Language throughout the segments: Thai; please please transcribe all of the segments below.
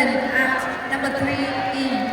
seven at number three E.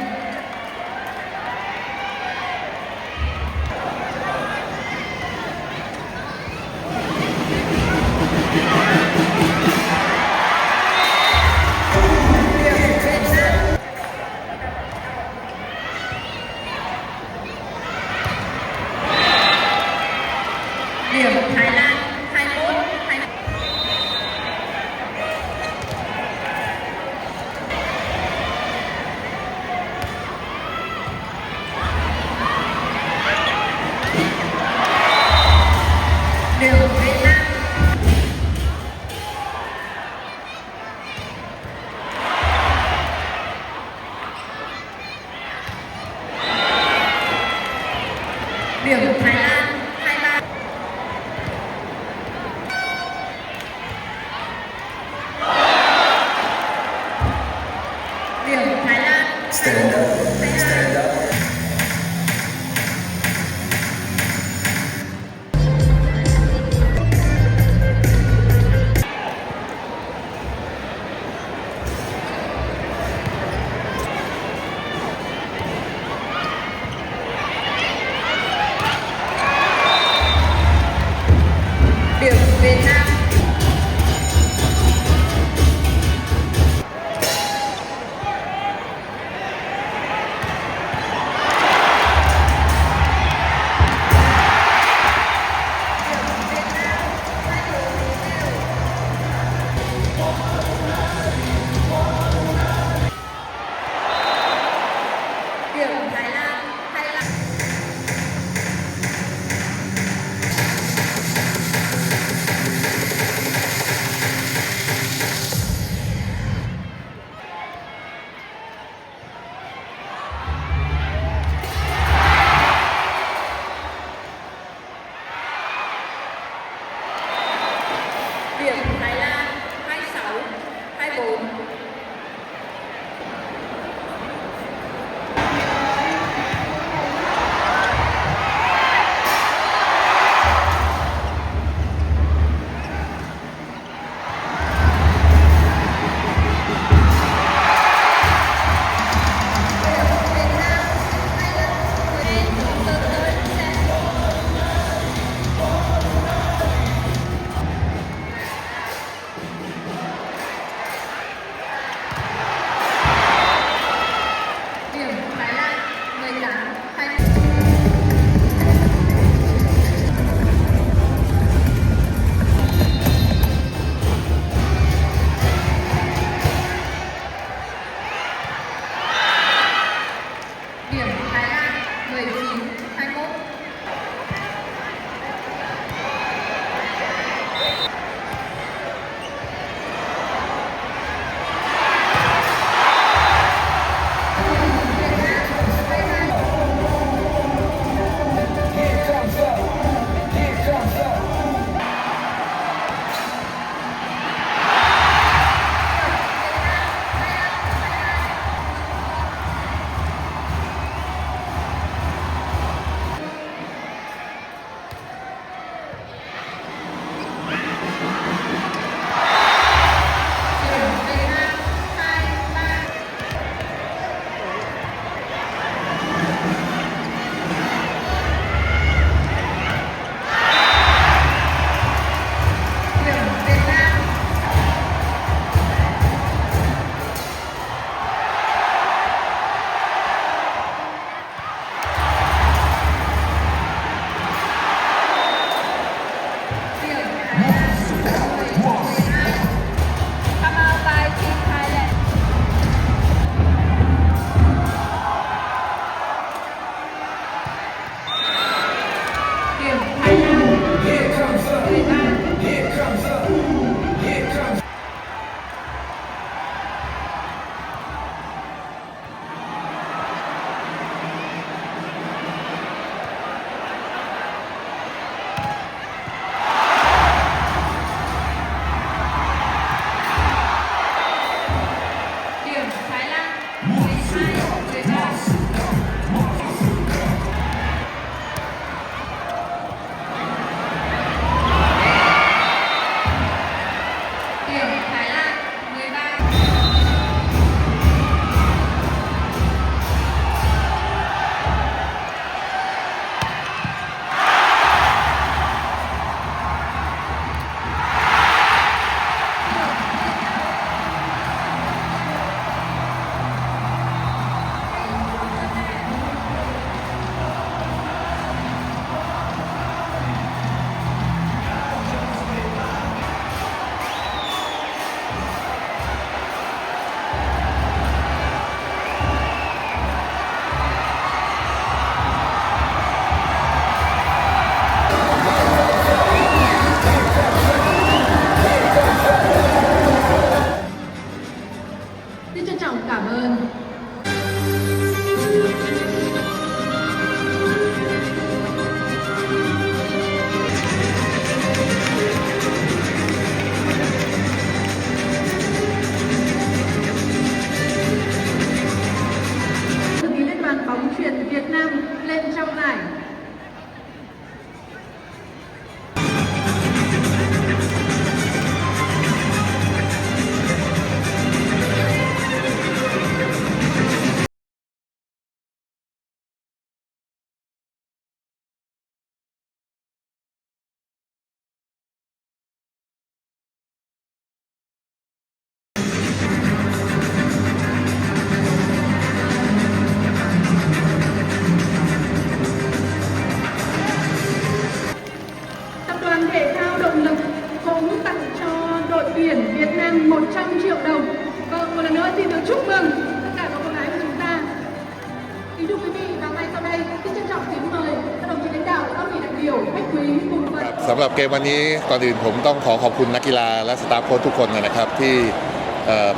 เกมวันนี้ก่อนอื่นผมต้องขอขอบคุณนักกีฬาและสตาฟโค้ชทุกคนนะครับที่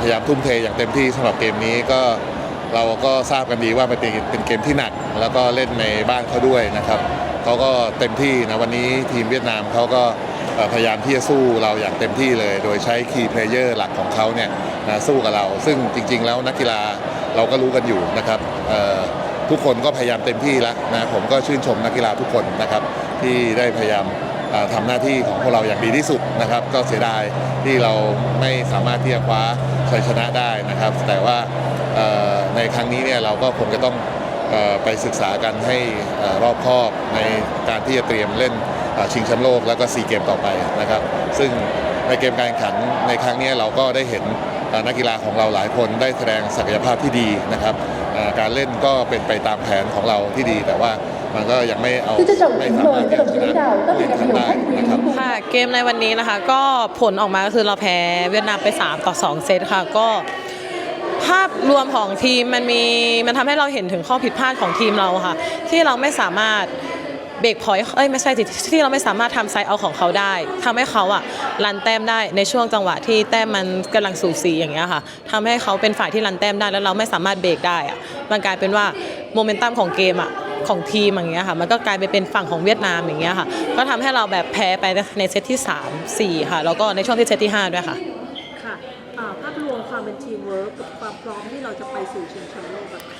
พยายามทุ่มเทอย่างเต็มที่สำหรับเกมนี้ก็เราก็ทราบกันดีว่ามันเป็นเป็นเกมที่หนัก แล้วก็เล่นในบ้านเขาด้วยนะครับเขาก็เต็มที่นะวันนี้ทีมเวียดนามเขาก็พยายามที่จะสู้เราอย่างเต็มที่เลย โดยใช้คีย์เพลเยอร์หลักของเขาเนี่ยนะสู้กับเรา ซึ่งจริง ๆ แล้วนักกีฬาเราก็รู้กันอยู่นะครับทุกคนก็พยายามเต็มที่แล้วนะผมก็ชื่นชมนักกีฬาทุกคนนะครับที่ได้พยายาม ทำหน้าที่ของพวกเราอย่างดีที่สุดนะครับ ก็เสียดายที่เราไม่สามารถที่จะคว้าชัยชนะได้นะครับ แต่ว่าในครั้งนี้เนี่ยเราก็คงจะต้องอไปศึกษากันให้อรอบคอบในการที่จะเตรียมเล่นชิงแชมป์โลกแล้วก็ซีเกมต่อไปนะครับ ซึ่งในเกมการแข่งขันในครั้งนี้เราก็ได้เห็นนักกีฬาของเราหลายคนได้แสดงศักยภาพที่ดีนะครับ การเล่นก็เป็นไปตามแผนของเราที่ดี แต่ว่า มันก็ยังไม่เอา Xin trân trọng ไม่ kính สามารถ mời ที่ các จะ đồng ช chí นะ lãnh đạo, các vị เล่น đại ขัน biểu, ได้ khách quý นะครับ cùng ค่ะเกมในวันนี้นะคะ ก็ผลออกมาก็คือเราแพ้เวียดนามไป 3 ต่อ 2 เซตค่ะก็ภาพรวมของทีมมันมีมันทำให้เราเห็นถึงข้อผิดพลาดของทีมเราค่ะ ที่เราไม่สามารถเบรกพอยต์เอ้ยไม่ใช่สิที่เราไม่สามารถทำไซด์เอาของเขาได้ทำให้เขาอะรันแต้มได้ในช่วงจังหวะที่แต้มมันกำลังสูสีอย่างเงี้ยค่ะทำให้เขาเป็นฝ่ายที่รันแต้มได้แล้วเราไม่สามารถเบรกได้อะมันกลายเป็นว่าโมเมนตัมของเกมอะ ของทีมอย่างเงี้ยค่ะ มันก็กลายไปเป็นฝั่งของเวียดนามอย่างเงี้ยค่ะ ก็ทำให้เราแบบแพ้ไปในเซตที่ 3 4 ค่ะ แล้วก็ในช่วงที่เซตที่ 5 ด้วยค่ะ ค่ะอ่าภาพรวมความเป็นทีมเวิร์กกับความพร้อมที่เราจะไปสู่ชิงแชมป์โลกอะค่ะ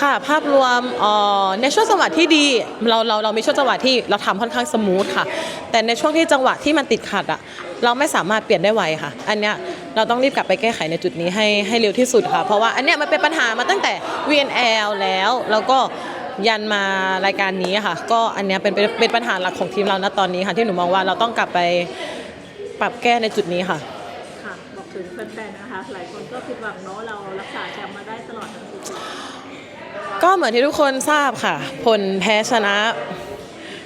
ค่ะ ภาพรวมเอ่อในช่วงจังหวะที่ดี เราเราเรามีช่วงจังหวะที่เราทำค่อนข้างสมูทค่ะ แต่ในช่วงที่จังหวะที่มันติดขัดอะเราไม่สามารถเปลี่ยนได้ไวค่ะ อันเนี้ยเราต้องรีบกลับไปแก้ไขในจุดนี้ให้ให้เร็วที่สุดค่ะ เพราะว่าอันเนี้ยมันเป็นปัญหามาตั้งแต่ VNL แล้วแล้วก็ ยันมารายการนี้ค่ะ ก็อันเนี้ยเป็นเป็นเป็นปัญหาหลักของทีมเราณตอนนี้ค่ะ ที่หนูมองว่าเราต้องกลับไปปรับแก้ในจุดนี้ค่ะ ค่ะ บอกถึงแฟนๆนะคะ หลายคนก็ผิดหวังเนาะเรารักษาแชมป์มาได้ตลอดทั้งซีซั่นก็เหมือนที่ทุกคนทราบค่ะ ผลแพ้ชนะ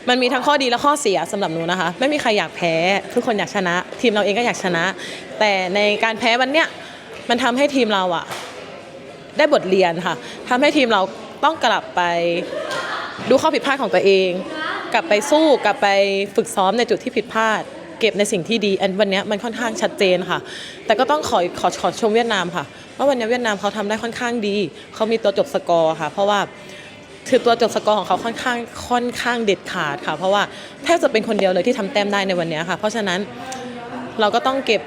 มันมีทั้งข้อดีและข้อเสียสำหรับหนูนะคะ ไม่มีใครอยากแพ้ ทุกคนอยากชนะ ทีมเราเองก็อยากชนะ แต่ในการแพ้วันเนี้ยมันทำให้ทีมเราอะได้บทเรียนค่ะทำให้ทีมเรา ต้องกลับไปดูข้อผิดพลาดของตัวเอง กลับไปสู้กลับไปฝึกซ้อมในจุดที่ผิดพลาด เก็บในสิ่งที่ดีอันวันนี้มันค่อนข้างชัดเจนค่ะ แต่ก็ต้องขอขอขอชมเวียดนามค่ะว่าวันนี้เวียดนามเขาทำได้ค่อนข้างดีเขามีตัวจบสกอร์ค่ะ เพราะว่าคือตัวจบสกอร์ของเขาค่อนข้างค่อนข้างเด็ดขาดค่ะ เพราะว่าแทบจะเป็นคนเดียวเลยที่ทำแต้มได้ในวันนี้ค่ะ เพราะฉะนั้นเราก็ต้องเก็บ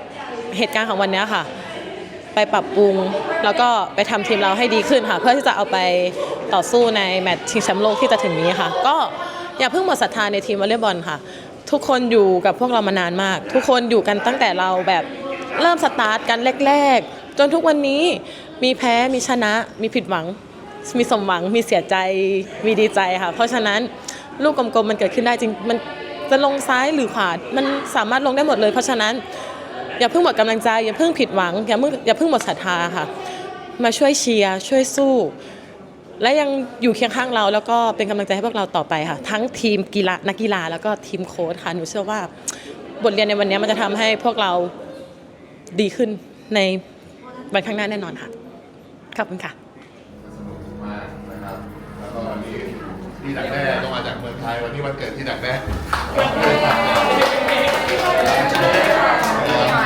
เหตุการณ์ของวันนี้ค่ะ ไปปรับปรุง แล้วก็ไปทำทีมเราให้ดีขึ้นค่ะ เพื่อที่จะเอาไปต่อสู้ในแมตช์ชิงแชมป์โลกที่จะถึงนี้ค่ะ ก็อย่าเพิ่งหมดศรัทธาในทีมวอลเลย์บอลค่ะ ทุกคนอยู่กับพวกเรามานานมาก ทุกคนอยู่กันตั้งแต่เราแบบเริ่มสตาร์ทกันแรก ๆ จนทุกวันนี้มีแพ้มีชนะมีผิดหวัง มีสมหวังมีเสียใจมีดีใจค่ะ เพราะฉะนั้นลูกกลมๆมันเกิดขึ้นได้จริงมันจะลงซ้ายหรือขวา มันสามารถลงได้หมดเลย เพราะฉะนั้น อย่าเพิ่งหมดกำลังใจอย่าเพิ่งผิดหวังอย่าเพิ่งอย่าเพิ่งหมดศรัทธาค่ะ มาช่วยเชียร์ช่วยสู้ และยังอยู่เคียงข้างเราแล้วก็เป็นกำลังใจให้พวกเราต่อไปค่ะ ทั้งทีมกีฬานักกีฬาแล้วก็ทีมโค้ชค่ะหนูเชื่อว่าบทเรียนในวันนี้มันจะทำให้พวกเราดีขึ้นในวันข้างหน้าแน่นอนค่ะขอบคุณค่ะสนุกมากนะครับแล้วก็วันนี้ที่ดักแด้ก็มาจากเมืองไทยวันนี้วันเกิดที่ดักแด้เ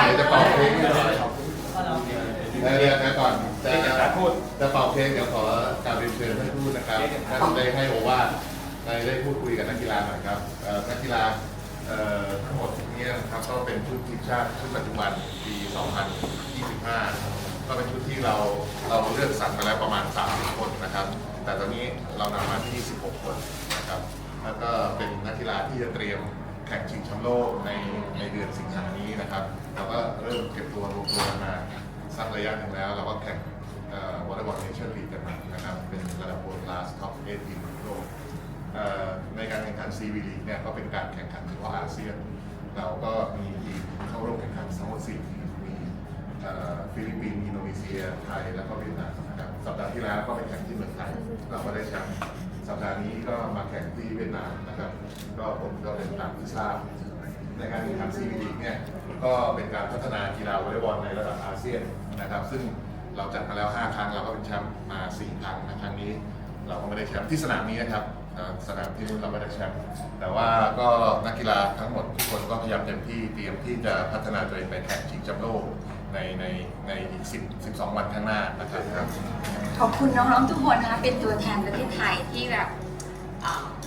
ดี๋ยวจะเป่าเค้กให้หน่อยเดี๋ยวเดี๋ยวก่อนใจ จะจะ เป่าเพลงเดี๋ยวขอกราบเรียนเชิญท่านทูตนะครับท่านได้ให้โอวาทได้ได้พูดคุยกับนักกีฬาหน่อยครับเอ่อนักกีฬาเอ่อทั้งหมดนี้นะครับก็เป็นชุดทีมชาติชุดปัจจุบันปี 2025 ก็เป็นชุดที่เราเราเลือกสรรมาแล้วประมาณ 30 คนนะครับ แต่ตอนนี้เรานำมาที่ 16 คนนะครับ แล้วก็เป็นนักกีฬาที่จะเตรียมแข่งชิงแชมป์โลกในในเดือนสิงหานี้นะครับ เราก็เริ่มเก็บตัวรวมตัวกันมาสักระยะหนึ่งแล้ว เราก็แข่ง วอลเลย์บอลเนชั่นลีกกันมานะครับเป็นระดับโบนลาสท็อปเอทีมโลกในการแข่งขันซีวีลีกเนี่ยก็เป็นการแข่งขันเฉพาะอาเซียน เราก็มีทีมเข้าร่วมแข่งขันทั้งหมดสี่ทีมมีฟิลิปปินส์อินโดนีเซียไทยแล้วก็เวียดนามนะครับสัปดาห์ที่แล้วก็ไปแข่งที่เมืองไทยเราก็ได้แชมป์สัปดาห์นี้ก็มาแข่งที่เวียดนามนะครับ ก็ผมก็เป็นตามที่ทราบในการแข่งขันซีบีลีกเนี่ยก็เป็นการพัฒนากีฬาวอลเลย์บอลในระดับอาเซียนนะครับ ซึ่ง เราจัดมาแล้ว 5 ครั้งเราก็เป็นแชมป์มา 4 ครั้งนะครั้งนี้ เราก็ไม่ได้แชมป์ที่สนามนี้นะครับสนามที่นู้นเราไม่ได้แชมป์แต่ว่าก็นักกีฬาทั้งหมดทุกคนก็พยายามเต็มที่เตรียมที่จะพัฒนาตัวเองไปแข่งชิงแชมป์โลกในในในอีก10 12 วันข้างหน้านะครับ ขอบคุณน้องๆทุกคนนะคะเป็นตัวแทนประเทศไทยที่แบบ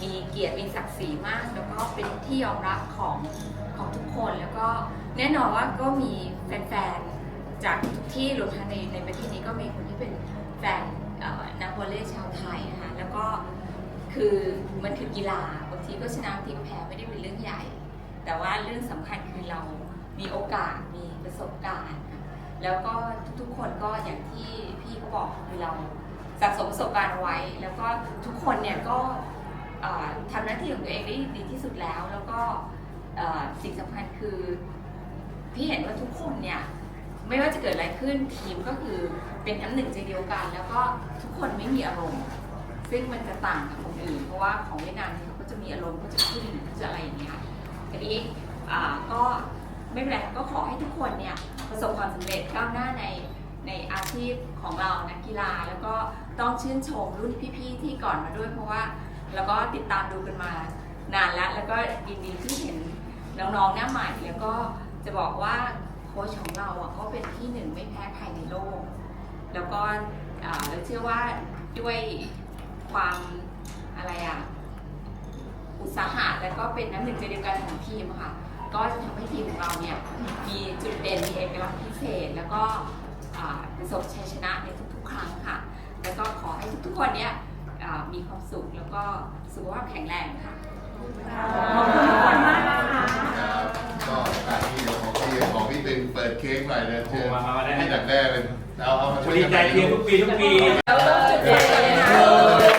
มีเกียรติมีศักดิ์ศรีมาก แล้วก็เป็นที่ยอมรับของของทุกคนแล้วก็แน่นอนว่าก็มีแฟนๆ จากทุกที่รวมทั้งในในประเทศนี้ก็มีคนที่เป็นแฟนนักวอลเลย์ชาวไทยนะคะแล้วก็คือมันคือกีฬาบางทีก็ชนะทีก็แพ้ไม่ได้เป็นเรื่องใหญ่ แต่ว่าเรื่องสำคัญคือเรามีโอกาสมีประสบการณ์ แล้วก็ทุกๆคนก็อย่างที่พี่เขาบอกคือเราสะสมประสบการณ์ไว้ แล้วก็ทุกคนเนี่ยก็เอ่อทำหน้าที่ของตัวเองได้ดีที่สุดแล้ว แล้วก็สิ่งสำคัญคือพี่เห็นว่าทุกคนเนี่ย ไม่ว่าจะเกิดอะไรขึ้นทีมก็คือเป็นน้ำหนึ่งใจเดียวกัน แล้วก็ทุกคนไม่มีอารมณ์ ซึ่งมันจะต่างกับคนอื่นเพราะว่าของเวียดนามเนี่ยเขาก็จะมีอารมณ์เขาจะขึ้นเขาจะอะไรอย่างเงี้ยทีนี้ก็ไม่เป็นไรก็ขอให้ทุกคนเนี่ยประสบความสำเร็จก้าวหน้าในในอาชีพของเรานักกีฬา แล้วก็ต้องชื่นชมรุ่นพี่ๆที่ก่อนมาด้วย เพราะว่าแล้วก็ติดตามดูกันมานานแล้ว แล้วก็ยินดีที่เห็นน้องๆหน้าใหม่ แล้วก็จะบอกว่า โค้ชของเราอะก็เป็นที่หนึ่งไม่แพ้ใครในโลก แล้วก็อ่าเราเชื่อว่าด้วยความอะไรอะอุตสาหะแล้วก็เป็นน้ำหนึ่งใจเดียวกันของทีมค่ะ ก็จะทำให้ทีมของเราเนี่ยมีจุดเด่นมีเอกลักษณ์พิเศษ แล้วก็ประสบชัยชนะในทุกๆ ครั้งค่ะ แล้วก็ขอให้ทุกๆคนเนี่ยมีความสุขแล้วก็สุขภาพแข็งแรงค่ะขอบคุณทุกคนมากนะคะ ครับก็โอกาสนี้เดี๋ยวของพี่ของพี่ตึงเปิดเค้กหน่อยเลยเชิญมามามาได้ ให้ดักแด้เป็นเอาเอามาช่วยดีกันใจเพียงทุกปีทุกปี Happy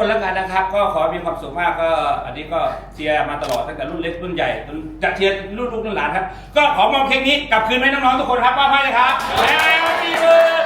คนแล้วกันนะครับ ก็ขอมีความสุขมากก็ อันนี้ก็เชียร์มาตลอดตั้งแต่รุ่นเล็กรุ่นใหญ่จนจะเชียร์รุ่นลูกรุ่นหลานครับ ก็ขอมอบเพลงนี้กลับคืนให้น้องๆทุกคนครับป้าพ่ายเลยครับแล้วดีเลย